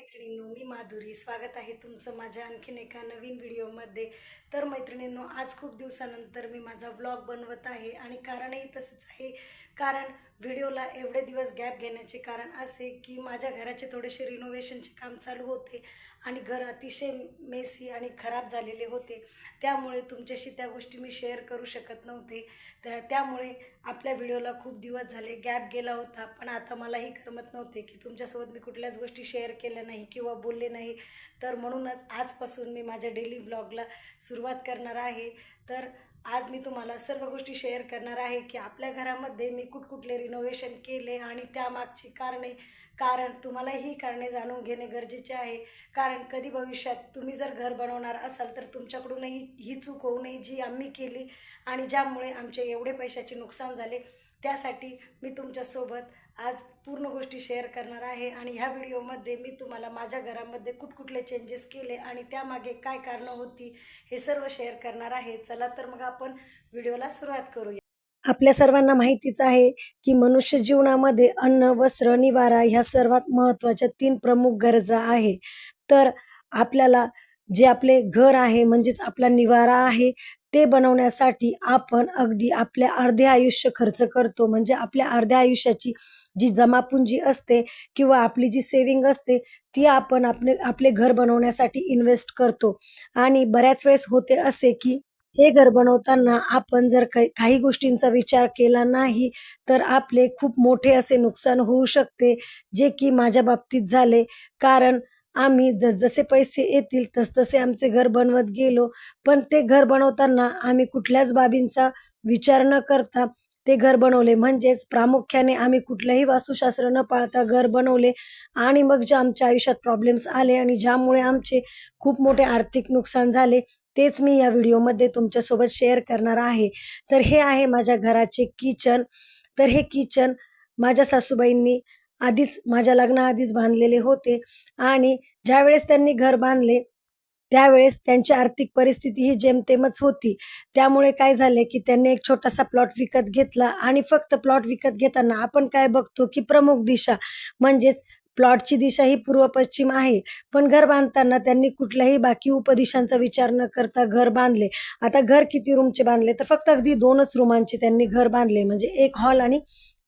मैत्रिणींनो मी माधुरी. स्वागत आहे तुमचं माझ्या आणखीन एका नवीन व्हिडिओमध्ये. तर मैत्रिणींनो आज खूप दिवसानंतर मी माझा व्लॉग बनवत आहे आणि कारणही तसंच आहे. कारण व्हिडिओला एवढे दिवस गॅप घेण्याचे कारण असे की माझ्या घराचे थोडेसे रिनोव्हेशनचे काम चालू होते आणि घर अतिशय मेसी आणि खराब झालेले होते. त्यामुळे तुमच्याशी त्या गोष्टी मी शेअर करू शकत नव्हते. त्या त्यामुळे आपल्या व्हिडिओला खूप दिवस झाले गॅप गेला होता. पण आता मलाही करमत नव्हते की तुमच्यासोबत मी कुठल्याच गोष्टी शेअर केल्या नाही किंवा बोलले नाही. तर म्हणूनच आजपासून मी माझ्या डेली ब्लॉगला सुरुवात करणार आहे. तर आज मी तुम्हाला सर्व गोष्टी शेअर करणार आहे की आपल्या घरामध्ये मी कुठकुठले रिनोव्हेशन केले आणि त्यामागची कारणे कारण तुम्हाला ही कारणे जाणून घेणे गरजेचे आहे. कारण कधी भविष्यात तुम्ही जर घर बनवणार असाल तर तुमच्याकडूनही ही चूक होऊ नये जी आम्ही केली आणि ज्यामुळे आमचे एवढे पैशाचे नुकसान झाले. त्यासाठी मी तुमच्यासोबत आज पूर्ण गोष्टी शेअर करणार आहे आणि ह्या व्हिडिओमध्ये मी तुम्हाला माझ्या घरामध्ये कुठकुठले चेंजेस केले आणि त्यामागे काय कारणं होती हे सर्व शेअर करणार आहे. चला तर मग आपण व्हिडिओला सुरुवात करूया. आपल्या सर्वांना माहितीच आहे की मनुष्य जीवनामध्ये अन्न वस्त्र निवारा ह्या सर्वात महत्त्वाच्या तीन प्रमुख गरजा आहे. तर आपल्याला जे आपले घर आहे म्हणजेच आपला निवारा आहे ते बनवण्यासाठी आपण अगदी आपल्या अर्धे आयुष्य खर्च करतो. म्हणजे आपल्या अर्ध्या आयुष्याची जी जमापुंजी असते किंवा आपली जी सेविंग असते ती आपण आपले आपले घर बनवण्यासाठी इन्व्हेस्ट करतो. आणि बऱ्याच वेळेस होते असे की हे घर बनवताना आपण जर काही काही गोष्टींचा विचार केला नाही तर आपले खूप मोठे असे नुकसान होऊ शकते जे की माझ्या बाबतीत झाले. कारण आम्ही जसजसे पैसे येतील तसतसे आमचे घर बनवत गेलो. पण ते घर बनवताना आम्ही कुठल्याच बाबींचा विचार न करता ते घर बनवले. म्हणजेच प्रामुख्याने आम्ही कुठलंही वास्तुशास्त्र न पाळता घर बनवले आणि मग जे आमच्या आयुष्यात प्रॉब्लेम्स आले आणि ज्यामुळे आमचे खूप मोठे आर्थिक नुकसान झाले तेच मी या व्हिडिओमध्ये तुमच्यासोबत शेअर करणार आहे. तर हे आहे माझ्या घराचे किचन तर हे किचन माझ्या सासूबाईंनी आधीच माझ्या लग्नाआधीच बांधलेले होते. आणि ज्यावेळेस त्यांनी घर बांधले त्यावेळेस त्यांची आर्थिक परिस्थिती ही जेमतेमच होती. त्यामुळे काय झाले की त्यांनी एक छोटासा प्लॉट विकत घेतला आणि फक्त प्लॉट विकत घेताना आपण काय बघतो की प्रमुख दिशा म्हणजेच प्लॉटची दिशा ही पूर्व पश्चिम आहे. पण घर बांधताना त्यांनी कुठल्याही बाकी उपदिशांचा विचार न करता घर बांधले. आता घर किती रूमचे बांधले? तर फक्त अगदी दोनच रूमांचे त्यांनी घर बांधले. म्हणजे एक हॉल आणि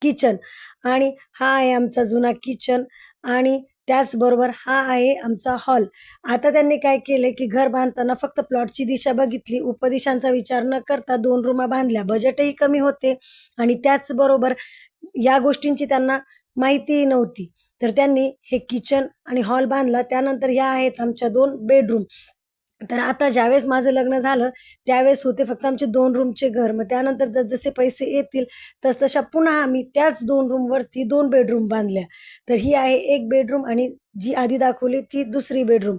किचन. आणि हा आहे आमचा जुना किचन आणि त्याचबरोबर हा आहे आमचा हॉल. आता त्यांनी काय केले की घर बांधताना फक्त प्लॉटची दिशा बघितली. उपदिशांचा विचार न करता दोन रूमा बांधल्या. बजेटही कमी होते आणि त्याचबरोबर या गोष्टींची त्यांना माहितीही नव्हती. तर त्यांनी हे किचन आणि हॉल बांधला. त्यानंतर ह्या आहेत आमच्या दोन बेडरूम. तर आता ज्यावेळेस माझं लग्न झालं त्यावेळेस होते फक्त आमचे दोन रूमचे घर. मग त्यानंतर जसजसे पैसे येतील तसतशा पुन्हा आम्ही त्याच दोन रूमवरती दोन बेडरूम बांधल्या. तर ही आहे एक बेडरूम आणि जी आधी दाखवली ती दुसरी बेडरूम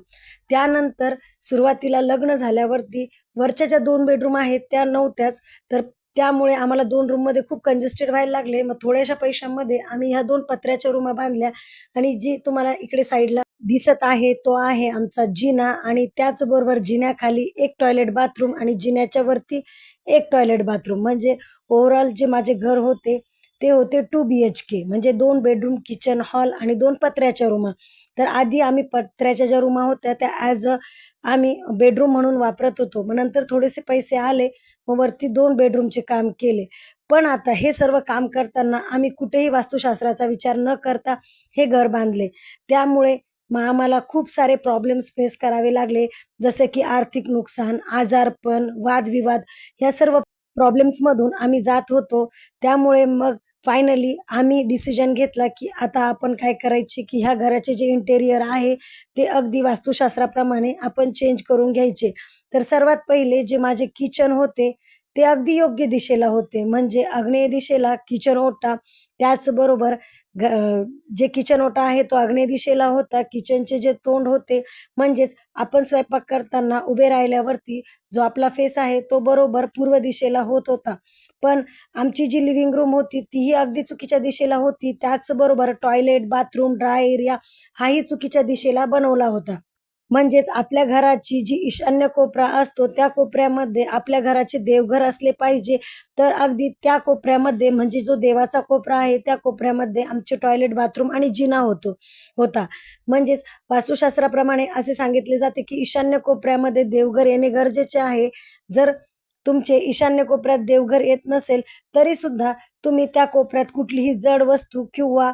त्यानंतर सुरुवातीला लग्न झाल्यावरती वरच्या ज्या दोन बेडरूम आहेत त्या नव्हत्याच. तर त्यामुळे आम्हाला दोन रूममध्ये खूप कंजेस्टेड व्हायला लागले. मग थोड्याशा पैशांमध्ये आम्ही ह्या दोन पत्र्याच्या रूमा बांधल्या. आणि जी तुम्हाला इकडे साईडला दिसत आहे तो आहे आमचा जिना आणि त्याचबरोबर जिन्याखाली एक टॉयलेट बाथरूम आणि जिन्याच्या वरती एक टॉयलेट बाथरूम म्हणजे ओव्हरऑल जे माझे घर होते ते होते टू बी एच के म्हणजे दोन बेडरूम किचन हॉल आणि दोन पत्र्याच्या रूमा. तर आधी आम्ही पत्र्याच्या ज्या रूमा होत्या त्या ॲज अ आम्ही बेडरूम म्हणून वापरत होतो. मग नंतर थोडेसे पैसे आले मग वरती दोन बेडरूमचे काम केले. पण आता हे सर्व काम करताना आम्ही कुठेही वास्तुशास्त्राचा विचार न करता हे घर बांधले. त्यामुळे मग आम्हाला खूप सारे प्रॉब्लेम्स फेस करावे लागले. जसे की आर्थिक नुकसान आजारपण वादविवाद ह्या सर्व प्रॉब्लेम्समधून आम्ही जात होतो. त्यामुळे मग फायनली आम्ही डिसिजन घेतला की आता आपण काय करायचे की ह्या घराचे जे इंटेरियर आहे ते अगदी वास्तुशास्त्राप्रमाणे आपण चेंज करून घ्यायचे. तर सर्वात पहिले जे माझे किचन होते ते अगदी योग्य दिशेला होते. म्हणजे आग्नेय दिशेला किचन ओटा त्याचबरोबर ग जे किचन ओटा आहे तो आग्नेय दिशेला होता. किचनचे जे तोंड होते म्हणजेच आपण स्वयंपाक करताना उभे राहिल्यावरती जो आपला फेस आहे तो बरोबर पूर्व दिशेला होत होता. पण आमची जी लिव्हिंग रूम होती तीही अगदी चुकीच्या दिशेला होती. त्याचबरोबर टॉयलेट बाथरूम ड्राय एरिया हाही चुकीच्या दिशेला बनवला होता. म्हणजेच आपल्या घराची जी ईशान्य कोपरा असतो त्या कोपऱ्यामध्ये आपल्या घराचे देवघर असले पाहिजे. तर अगदी त्या कोपऱ्यामध्ये म्हणजे जो देवाचा कोपरा आहे त्या कोपऱ्यामध्ये आमचे टॉयलेट बाथरूम आणि जिना होतो होता. म्हणजेच वास्तुशास्त्राप्रमाणे असे सांगितले जाते की ईशान्य कोपऱ्यामध्ये देवघर येणे गरजेचे आहे. जर तुमचे ईशान्य कोपऱ्यात देवघर येत नसेल तरी सुद्धा तुम्ही त्या कोपऱ्यात कुठलीही जड वस्तू किंवा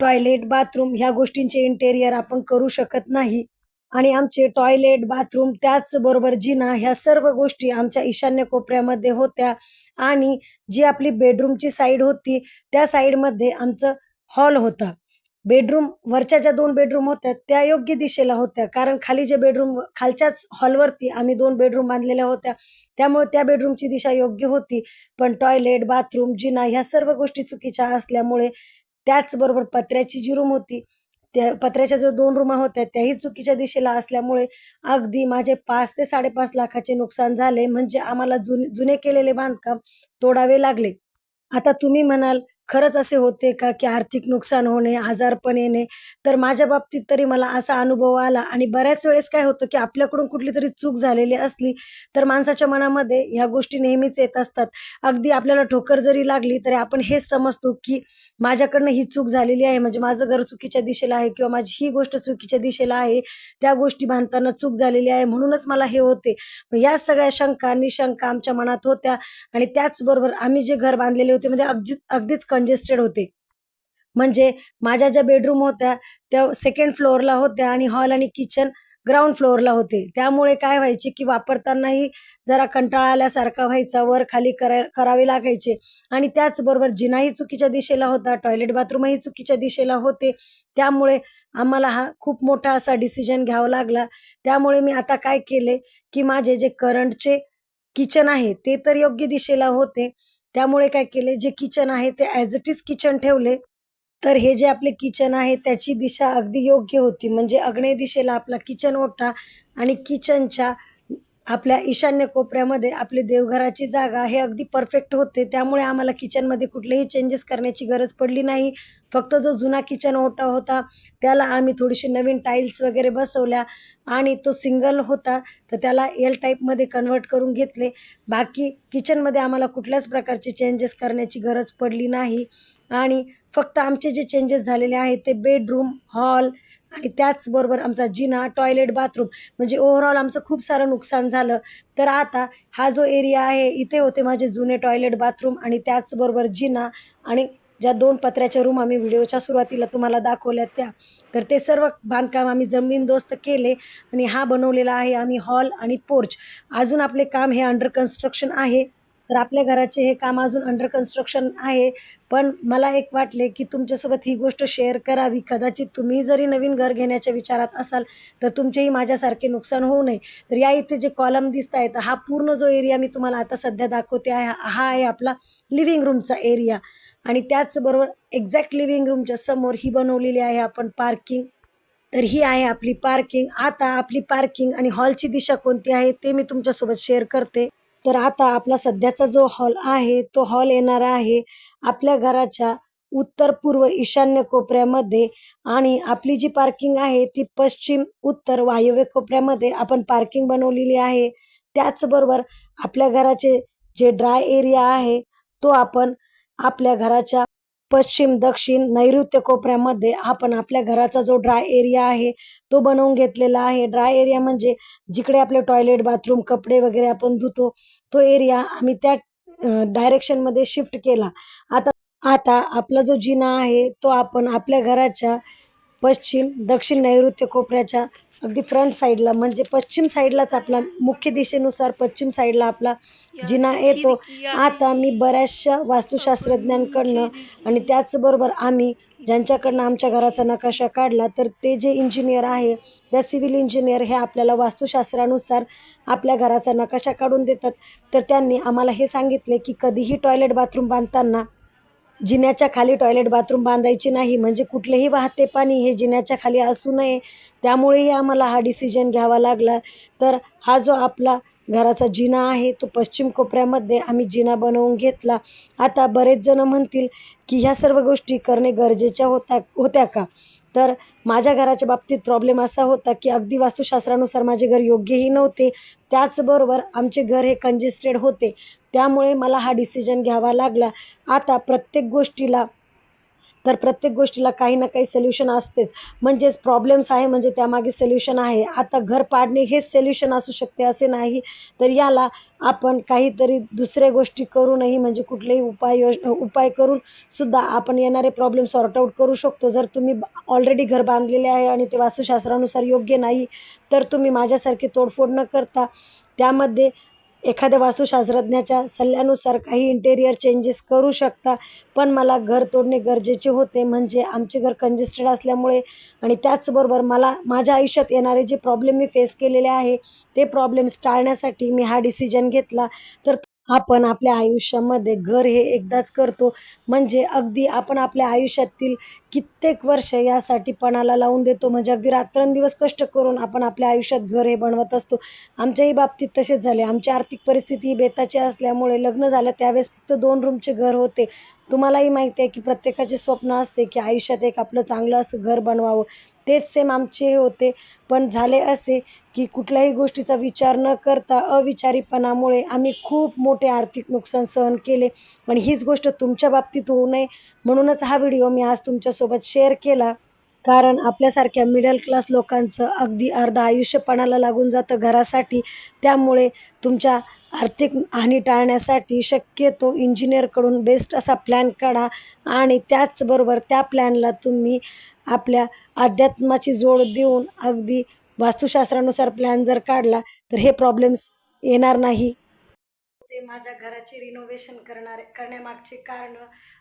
टॉयलेट बाथरूम ह्या गोष्टींचे इंटेरियर आपण करू शकत नाही. आणि आमचे टॉयलेट बाथरूम त्याचबरोबर जिना ह्या सर्व गोष्टी आमच्या ईशान्य कोपऱ्यामध्ये होत्या. आणि जी आपली बेडरूमची साईड होती त्या साईडमध्ये आमचं हॉल होता. बेडरूम वरच्या ज्या दोन बेडरूम होत्या त्या योग्य दिशेला होत्या. कारण खाली जे बेडरूम खालच्याच हॉलवरती आम्ही दोन बेडरूम बांधलेल्या होत्या. त्यामुळे त्या बेडरूमची दिशा योग्य होती. पण टॉयलेट बाथरूम जिना ह्या सर्व गोष्टी चुकीच्या असल्यामुळे त्याचबरोबर पत्र्याची जी रूम होती त्या पत्र्याच्या जो दोन रूम होत्या त्याही चुकीच्या दिशेला असल्यामुळे अगदी माझे पाच ते साडेपाच लाखाचे नुकसान झाले. म्हणजे आम्हाला जुने जुने केलेले बांधकाम तोडावे लागले. आता तुम्ही म्हणाल खरंच असे होते का की आर्थिक नुकसान होणे आजारपण येणे? तर माझ्या बाबतीत तरी मला असा अनुभव आला आणि बऱ्याच वेळेस काय होतं की आपल्याकडून कुठली तरी चूक झालेली असली तर माणसाच्या मनामध्ये ह्या गोष्टी नेहमीच येत असतात. अगदी आपल्याला ठोकर जरी लागली तरी आपण हेच समजतो की माझ्याकडनं ही चूक झालेली आहे. म्हणजे माझं घर चुकीच्या दिशेला आहे किंवा माझी ही गोष्ट चुकीच्या दिशेला आहे त्या गोष्टी बांधताना चूक झालेली आहे म्हणूनच मला हे होते. या सगळ्या शंका निशंका आमच्या मनात होत्या आणि त्याचबरोबर आम्ही जे घर बांधलेले होते म्हणजे अगदी अगदीच कंजेस्टेड होते. म्हणजे माझ्या ज्या बेडरूम होत्या त्या सेकंड फ्लोअरला होत्या आणि हॉल आणि किचन ग्राउंड फ्लोअरला होते. त्यामुळे काय व्हायचे की वापरतानाही जरा कंटाळा आल्यासारखा व्हायचा वर खाली करा करावे लागायचे. आणि त्याचबरोबर जिनाही चुकीच्या दिशेला होता टॉयलेट बाथरूमही चुकीच्या दिशेला होते. त्यामुळे आम्हाला हा खूप मोठा असा डिसिजन घ्यावा लागला. त्यामुळे मी आता काय केले की माझे जे करंटचे किचन आहे ते तर योग्य दिशेला होते. त्यामुळे काय केले जे किचन आहे ते ॲज इट इज किचन ठेवले. तर हे जे आपले किचन आहे त्याची दिशा अगदी योग्य होती. म्हणजे अग्नेय दिशेला आपला किचन ओटा आणि किचनच्या आपल्या ईशान्य कोपऱ्यामध्ये आपली देवघराची जागा हे अगदी परफेक्ट होते. त्यामुळे आम्हाला किचनमध्ये कुठलेही चेंजेस करण्याची गरज पडली नाही. फक्त जो जुना किचन ओटा होता त्याला आम्ही थोडीशी नवीन टाईल्स वगैरे बसवल्या आणि तो सिंगल होता तर त्याला एल टाईपमध्ये कन्वर्ट करून घेतले. बाकी किचनमध्ये आम्हाला कुठल्याच प्रकारचे चेंजेस करण्याची गरज पडली नाही. आणि फक्त आमचे जे चेंजेस झालेले आहेत ते बेडरूम हॉल आणि त्याचबरोबर आमचा जिना टॉयलेट बाथरूम म्हणजे ओव्हरऑल आमचं खूप सारं नुकसान झालं. तर आता हा जो एरिया आहे इथे होते माझे जुने टॉयलेट बाथरूम आणि त्याचबरोबर जिना आणि ज्या दोन पत्र्याच्या रूम आम्ही व्हिडिओच्या सुरुवातीला तुम्हाला दाखवल्यात त्या. तर ते सर्व बांधकाम आम्ही जमीनदोस्त केले आणि हा बनवलेला आहे आम्ही हॉल आणि पोर्च अजून आपले काम हे अंडर कन्स्ट्रक्शन आहे. तर आपल्या घराचे हे काम अजून अंडर कन्स्ट्रक्शन आहे. पण मला एक वाटले की तुमच्यासोबत ही गोष्ट शेअर करावी. कदाचित तुम्ही जरी नवीन घर घेण्याच्या विचारात असाल तर तुमचेही माझ्यासारखे नुकसान होऊ नये. तर या इथे जे कॉलम दिसत आहेत हा पूर्ण जो एरिया मी तुम्हाला आता सध्या दाखवते आहे हा आहे आपला लिव्हिंग रूमचा एरिया आणि त्याचबरोबर एक्झॅक्ट लिव्हिंग रूमच्या समोर ही बनवलेली आहे आपण पार्किंग तर ही आहे आपली पार्किंग आता आपली पार्किंग आणि हॉलची दिशा कोणती आहे ते मी तुमच्यासोबत शेअर करते. तर आता आपला सध्याचा जो हॉल आहे तो हॉल येणार आहे आपल्या घराच्या उत्तर पूर्व ईशान्य कोपऱ्यामध्ये आणि आपली जी पार्किंग आहे ती पश्चिम उत्तर वायव्य कोपऱ्यामध्ये आपण पार्किंग बनवलेली आहे. त्याचबरोबर आपल्या घराचे जे ड्राय एरिया आहे तो आपण आपल्या घराच्या पश्चिम दक्षिण नैऋत्य कोपऱ्यामध्ये आपण आपल्या घराचा जो ड्राय एरिया आहे तो बनवून घेतलेला आहे. ड्राय एरिया म्हणजे जिकडे आपले टॉयलेट बाथरूम कपडे वगैरे आपण धुतो तो एरिया आम्ही त्या डायरेक्शनमध्ये शिफ्ट केला. आता आता आपला जो जिना आहे तो आपण आपल्या घराच्या पश्चिम दक्षिण नैऋत्य कोपऱ्याच्या अगदी फ्रंट साईडला म्हणजे पश्चिम साईडलाच आपला मुख्य दिशेनुसार पश्चिम साईडला आपला जिना येतो. आता मी बऱ्याचशा वास्तुशास्त्रज्ञांकडनं आणि त्याचबरोबर आम्ही ज्यांच्याकडनं आमच्या घराचा नकाशा काढला तर ते जे इंजिनियर आहे त्या सिव्हिल इंजिनियर हे आपल्याला वास्तुशास्त्रानुसार आपल्या घराचा नकाशा काढून देतात. तर त्यांनी आम्हाला हे सांगितले की कधीही टॉयलेट बाथरूम बांधताना जिन्याच्या खाली टॉयलेट बाथरूम बांधायची नाही म्हणजे कुठलेही वाहते पाणी हे जिन्याच्या खाली असू नये. त्यामुळेही आम्हाला हा डिसिजन घ्यावा लागला. तर हा जो आपला घराचा जिना आहे तो पश्चिम कोपऱ्यामध्ये आम्ही जिना बनवून घेतला. आता बरेच जण म्हणतील की ह्या सर्व गोष्टी करणे गरजेच्या होता होत्या का? तर माझ्या घराच्या बाबतीत प्रॉब्लेम असा होता की अगदी वास्तुशास्त्रानुसार माझे घर योग्यही नव्हते. त्याचबरोबर आमचे घर हे कंजेस्टेड होते. त्यामुळे मला हा डिसिजन घ्यावा लागला. आता प्रत्येक गोष्टीला तर प्रत्येक गोष्टीला काही ना काही सोल्युशन असतेच. म्हणजेच प्रॉब्लेम्स आहे म्हणजे त्यामागे सोल्युशन आहे. आता घर पाडणे हेच सोल्युशन असू शकते असे नाही. तर याला आपण काहीतरी दुसऱ्या गोष्टी करूनही म्हणजे कुठलेही उपाय योजना उपाय करून सुद्धा आपण येणारे प्रॉब्लेम सॉर्ट आऊट करू शकतो. जर तुम्ही ऑलरेडी घर बांधलेले आहे आणि ते वास्तुशास्त्रानुसार योग्य नाही तर तुम्ही माझ्यासारखी तोडफोड न करता त्यामध्ये एखाद्या वास्तुशास्त्रज्ञाच्या सल्ल्यानुसार काही इंटेरियर चेंजेस करू शकता पण मला घर तोडणे गरजेचे होते. म्हणजे आमचे घर कंजेस्टेड असल्यामुळे आणि त्याचबरोबर मला माझ्या आयुष्यात येणारे जे प्रॉब्लेम मी फेस केलेले आहे ते प्रॉब्लेम्स टाळण्यासाठी मी हा डिसिजन घेतला. तर आपण आपल्या आयुष्यामध्ये घर हे एकदाच करतो. म्हणजे अगदी आपण आपल्या आयुष्यातील कित्येक वर्ष यासाठी पणाला लावून देतो. म्हणजे अगदी रात्रंदिवस कष्ट करून आपण आपल्या आयुष्यात घर हे बनवत असतो. आमच्याही बाबतीत तसेच झाले. आमची आर्थिक परिस्थिती ही बेताची असल्यामुळे लग्न झालं. त्यावेळेस फक्त दोन रूमचे घर होते. तुम्हालाही माहिती आहे की प्रत्येकाचे स्वप्न असते की आयुष्यात एक आपलं चांगलं असं घर बनवावं. तेच सेम आमचे होते. पण झाले असे की कुठल्याही गोष्टीचा विचार न करता अविचारीपणामुळे आम्ही खूप मोठे आर्थिक नुकसान सहन केले. आणि हीच गोष्ट तुमच्या बाबतीत होऊ नये. म्हणूनच हा व्हिडिओ मी आज तुमच्यासोबत शेअर केला. कारण आपल्यासारख्या मिडल क्लास लोकांचं अगदी अर्ध आयुष्यपणाला लागून जातं घरासाठी. त्यामुळे तुमच्या आर्थिक हानी टाळण्यासाठी शक्यतो इंजिनियरकडून बेस्ट असा प्लॅन काढा. आणि त्याचबरोबर त्या प्लॅनला तुम्ही आपल्या अध्यात्माची जोड देऊन अगदी वास्तुशास्त्रानुसार प्लॅन जर काढला तर हे प्रॉब्लेम्स येणार नाही. ते माझ्या घराचे रिनोव्हेशन करणार करण्यामागचे कारण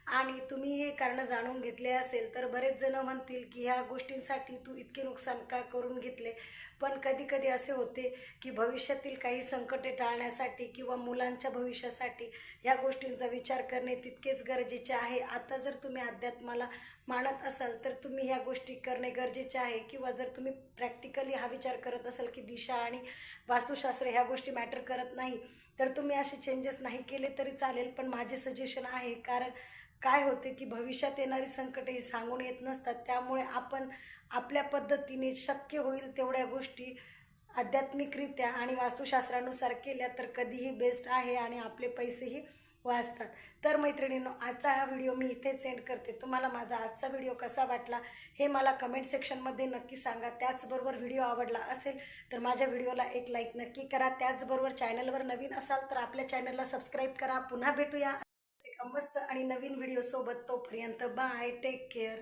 आणि तुम्ही हे कारण जाणून घेतले असेल तर बरेच जण म्हणतील की ह्या गोष्टींसाठी तू इतके नुकसान का करून घेतले? पण कधी कधी असे होते की भविष्यातील काही संकटे टाळण्यासाठी किंवा मुलांच्या भविष्यासाठी ह्या गोष्टींचा विचार करणे तितकेच गरजेचे आहे. आता जर तुम्ही अध्यात्माला मानत असाल तर तुम्ही ह्या गोष्टी करणे गरजेचे आहे. किंवा जर तुम्ही प्रॅक्टिकली हा विचार करत असाल की दिशा आणि वास्तुशास्त्र ह्या गोष्टी मॅटर करत नाही तर तुम्ही असे चेंजेस नाही केले तरी चालेल पण माझे सजेशन आहे. कारण काय होते की भविष्यात येणारी संकटे ही सांगून येत नसतात. त्यामुळे आपण आपल्या पद्धतीने शक्य होईल तेवढ्या गोष्टी आध्यात्मिकरित्या आणि वास्तुशास्त्रानुसार केल्या तर कधीही बेस्ट आहे आणि आपले पैसेही वाचतात. तर मैत्रिणींनो आजचा हा व्हिडिओ मी इथेच सेंड करते. तुम्हाला माझा आजचा व्हिडिओ कसा वाटला हे मला कमेंट सेक्शनमध्ये नक्की सांगा. त्याचबरोबर व्हिडिओ आवडला असेल तर माझ्या व्हिडिओला एक लाईक नक्की करा. त्याचबरोबर चॅनलवर नवीन असाल तर आपल्या चॅनलला सबस्क्राईब करा. पुन्हा भेटूया. मस्त आणि नवीन व्हिडिओसोबत तोपर्यंत बाय टेक केअर